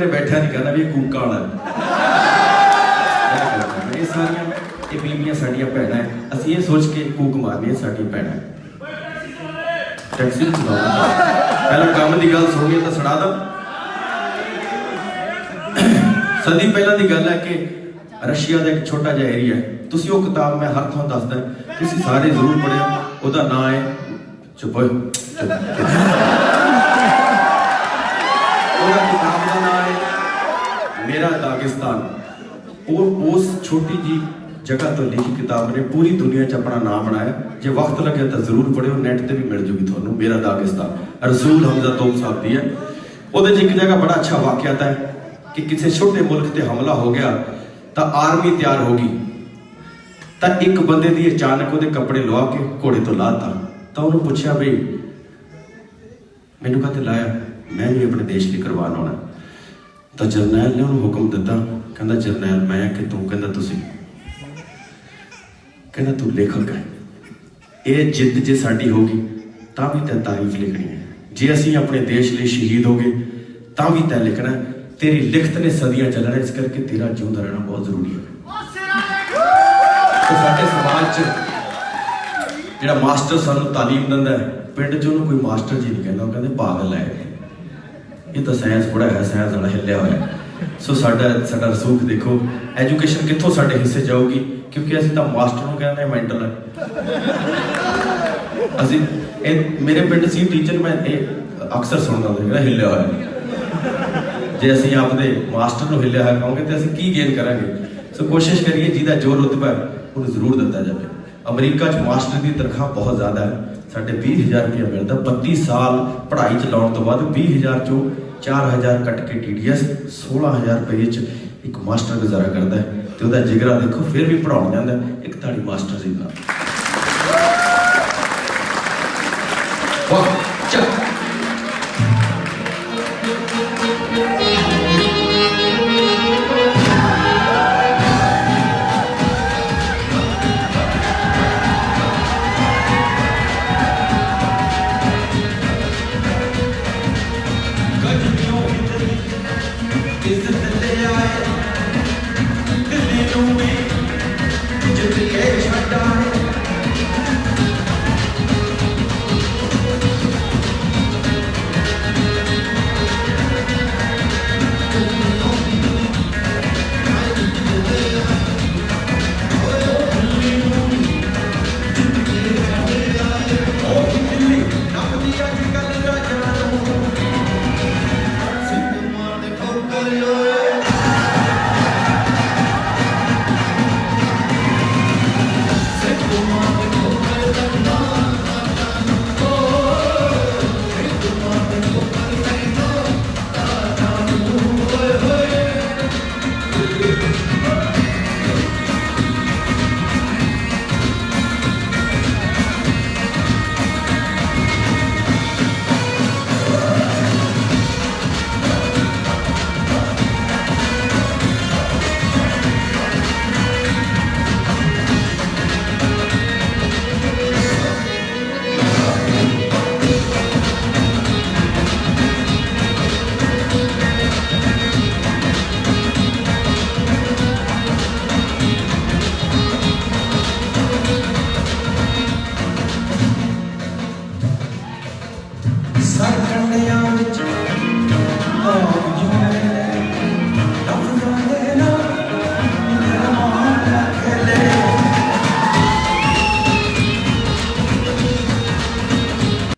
ਤੇ ਬੈਠਾ ਨਹੀਂ ਕਹਿੰਦਾ ਵੀ ਇਹ ਕੂਕਾ ਵਾਲਾ ਇਹ ਸਾਰੀਆਂ ਇਹ ਬੀਬੀਆਂ ਸਾਡੀਆਂ ਭੈਣਾਂ ਅਸੀਂ ਇਹ ਸੋਚ ਕੇ ਕੂਕ ਮਾਰਨੀ ਹੈ ਸਾਡੀਆਂ ਭੈਣਾਂ ਟੈਕਸੀ ਚਲਾਓ। ਪਹਿਲਾਂ ਕੰਮ ਦੀ ਗੱਲ ਸੁਣੀਏ ਤਾਂ ਸੁਣਾ ਦਾਂ। ਸਦੀ ਪਹਿਲਾਂ ਦੀ ਗੱਲ ਹੈ ਕਿ ਰਸ਼ੀਆ ਦਾ ਇੱਕ ਛੋਟਾ ਜਿਹਾ ਏਰੀਆ ਤੁਸੀਂ ਉਹ ਕਿਤਾਬ ਮੈਂ ਹਰ ਥਾਂ ਦੱਸਦਾ ਤੁਸੀਂ ਸਾਰੇ ਜ਼ਰੂਰ ਪੜ੍ਹਿਓ। ਉਹਦਾ ਨਾਂ ਹੈ ਚੁੱਪ ਚੁੱਪ। ਉਹਦਾ ਕਿਤਾਬ ਦਾ ਨਾਮ ਹੈ ਮੇਰਾ ਦਾਗਿਸਤਾਨ। ਉਹ ਉਸ ਛੋਟੀ ਜੀ ਜਗ੍ਹਾ ਤੋਂ ਲਿਖੀ ਕਿਤਾਬ ਨੇ ਪੂਰੀ ਦੁਨੀਆ 'ਚ ਆਪਣਾ ਨਾਮ ਬਣਾਇਆ। ਜੇ ਵਕਤ ਲੱਗਿਆ ਤਾਂ ਜ਼ਰੂਰ ਪੜ੍ਹਿਓ ਨੈਟ ਤੇ ਵੀ ਮਿਲ ਜੂਗੀ ਤੁਹਾਨੂੰ। ਮੇਰਾ ਦਾਗਿਸਤਾਨ। ਰਸੂਲ ਹਮਜ਼ਾ ਤੋਪ ਸਾਹਿਬ ਦੀ ਹੈ। ਉਹਦੇ 'ਚ ਇੱਕ ਜਗ੍ਹਾ ਬੜਾ ਅੱਛਾ ਵਾਕਿਆ ਹੈ ਕਿ ਕਿਸੇ ਛੋਟੇ ਮੁਲਕ ਤੇ ਹਮਲਾ ਹੋ ਗਿਆ ਤਾਂ ਆਰਮੀ ਤਿਆਰ ਹੋ ਗਈ। ਤਾਂ ਇੱਕ ਬੰਦੇ ਦੀ ਅਚਾਨਕ ਉਹਦੇ ਕੱਪੜੇ ਲਵਾ ਕੇ ਘੋੜੇ ਤੋਂ ਲਾਤਾ ਤਾਂ ਉਹਨੂੰ ਪੁੱਛਿਆ ਬਈ ਮੈਨੂੰ ਕਾਹਤੇ ਲਾਇਆ? ਮੈਂ ਵੀ ਆਪਣੇ ਦੇਸ਼ ਲਈ ਕੁਰਬਾਨ ਹੋਣਾ ਤਾਂ ਜਰਨੈਲ ਨੇ ਉਹਨੂੰ ਹੁਕਮ ਦਿੱਤਾ, ਕਹਿੰਦਾ, ਜਰਨੈਲ, ਮੈਂ ਕਿ ਤੂੰ, ਕਹਿੰਦਾ, ਤੁਸੀਂ ਕਹਿੰਦਾ, ਤੂੰ ਲੇਖਕ ਹੈ। ਇਹ ਜਿੱਦ ਜੇ ਸਾਡੀ ਹੋਗੀ ਤਾਂ ਵੀ ਤੈਂ ਤਾਰੀਫ ਲਿਖਣੀ ਹੈ। ਜੇ ਅਸੀਂ ਆਪਣੇ ਦੇਸ਼ ਲਈ ਸ਼ਹੀਦ ਹੋ ਗਏ, ਤਾਂ ਵੀ ਤੈਂ ਲਿਖਣਾ ਤੇਰੀ ਲਿਖਤ ਨੇ ਸਦੀਆਂ ਚੱਲਣਾ, ਇਸ ਕਰਕੇ ਤੇਰਾ ਜਿਉਂਦਾ ਰਹਿਣਾ ਬਹੁਤ ਜ਼ਰੂਰੀ ਹੈ। ਤੇ ਸਾਡੇ ਸਮਾਜ 'ਚ ਜਿਹੜਾ ਮਾਸਟਰ ਸਾਨੂੰ ਤਾਲੀਮ ਦਿੰਦਾ ਪਿੰਡ 'ਚ ਉਹਨੂੰ ਕੋਈ ਮਾਸਟਰ ਜੀ ਨਹੀਂ ਕਹਿੰਦਾ, ਉਹ ਕਹਿੰਦੇ, ਪਾਗਲ ਹੈ ਇਹ ਤਾਂ ਸਾਇੰਸ ਪੜਿਆ ਹੈ ਸਾਇੰਸ ਵਾਲਾ ਹਿੱਲਿਆ ਹੋਇਆ। ਸੋ ਸਾਡਾ ਸਾਡਾ ਰਸੂਖ ਦੇਖੋ ਐਜੂਕੇਸ਼ਨ ਕਿੱਥੋਂ ਸਾਡੇ ਹਿੱਸੇ ਜਾਊਗੀ? ਕਿਉਂਕਿ ਅਸੀਂ ਤਾਂ ਮਾਸਟਰ ਨੂੰ ਕਹਿੰਦੇ ਮੈਂਟਲ ਹੈ ਅਸੀਂ, ਇਹ ਮੇਰੇ ਪਿੰਡ ਸੀ ਟੀਚਰ ਮੈਂ ਇਹ ਅਕਸਰ ਸੁਣਦਾ ਹੁੰਦਾ ਜਿਹੜਾ ਹਿੱਲਿਆ ਹੋਇਆ। ਹੈ। ਜੇ ਅਸੀਂ ਆਪਦੇ ਮਾਸਟਰ ਨੂੰ ਹਿੱਲਿਆ ਹੋਇਆ ਕਹਾਂਗੇ ਤੇ ਅਸੀਂ ਕੀ ਗੇਨ ਕਰਾਂਗੇ? ਸੋ ਕੋਸ਼ਿਸ਼ ਕਰੀਏ ਜਿਹਦਾ ਜੋ ਰੁਤਬਾ ਉਹਨੂੰ ਜ਼ਰੂਰ ਦਿੱਤਾ ਜਾਵੇ। ਅਮਰੀਕਾ 'ਚ ਮਾਸਟਰ ਦੀ ਤਨਖਾਹ ਬਹੁਤ ਜ਼ਿਆਦਾ ਹੈ। ਸਾਡੇ 20000 ਰੁਪਏ ਮਿਲਦਾ। 32 ਸਾਲ ਪੜ੍ਹਾਈ ਚ ਲਾਉਣ ਤੋਂ ਬਾਅਦ 20000 ਚੋਂ 4000 ਕੱਟ ਕੇ ਟੀਡੀਐਸ 16000 ਰੁਪਏ ਚ ਇੱਕ ਮਾਸਟਰ ਗੁਜ਼ਾਰਾ ਕਰਦਾ ਹੈ ਤੇ ਉਹਦਾ ਜਿਗਰਾ ਦੇਖੋ, ਫਿਰ ਵੀ ਪੜਾਉਣ ਜਾਂਦਾ ਇੱਕ ਤਾੜੀ ਮਾਸਟਰ ਜੀ ਦਾ। ਵਾਹ, ਚੱਲ। ਸਿੱਧੂ ਮਾਨ Hallelujah.